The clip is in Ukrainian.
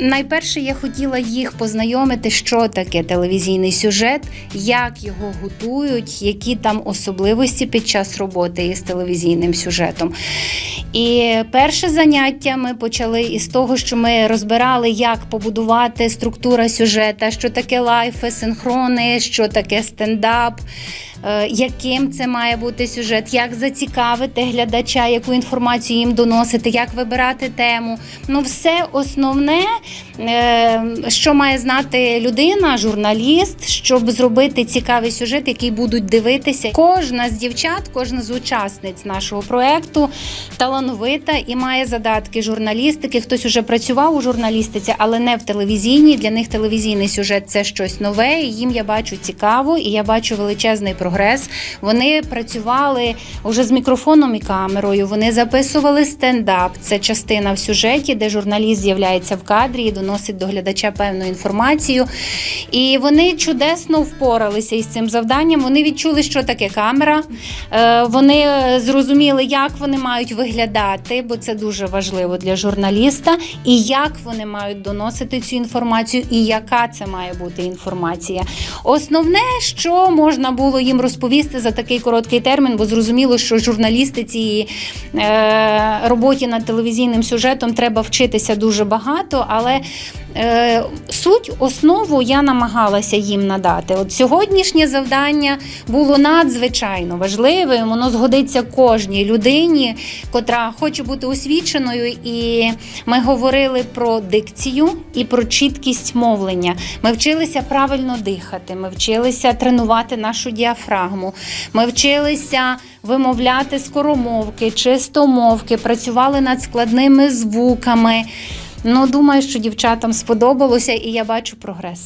найперше я хотіла їх познайомити, що таке телевізійний сюжет, як його готують, які там особливості під час роботи із телевізійним сюжетом. І перше заняття ми почали із того, що ми розбирали, як побудувати структура сюжета, що таке лайфи, синхрони, що таке стендап. Е, Яким це має бути сюжет, як зацікавити глядача, яку інформацію їм доносити, як вибирати тему. Ну, все основне, е, що має знати людина, журналіст, щоб зробити цікавий сюжет, який будуть дивитися. Кожна з дівчат, кожна з учасниць нашого проекту талановита і має задатки журналістики. Хтось уже працював у журналістиці, але не в телевізійній. Для них телевізійний сюжет це щось нове. І їм я бачу цікаво, і я бачу величезний прогрес. Вони працювали вже з мікрофоном і камерою. Вони записували стендап. Це частина в сюжеті, де журналіст з'являється в кадрі і доносить до глядача певну інформацію. І вони чудесно впоралися із цим завданням. Вони відчули, що таке камера. Е, Вони зрозуміли, як вони мають виглядати, бо це дуже важливо для журналіста, і як вони мають доносити цю інформацію, і яка це має бути інформація. Основне, що можна було їм розповісти за такий короткий термін, бо зрозуміло, що журналістиці е, роботі над телевізійним сюжетом треба вчитися дуже багато, але е, суть, основу я намагалася їм надати. От сьогоднішнє завдання було надзвичайно важливим. Воно згодиться кожній людині, котра хоче бути освіченою. І ми говорили про дикцію і про чіткість мовлення. Ми вчилися правильно дихати. Ми вчилися тренувати нашу діафрагму. Ми вчилися вимовляти скоромовки, чистомовки, працювали над складними звуками. Ну, думаю, що дівчатам сподобалося, і я бачу прогрес.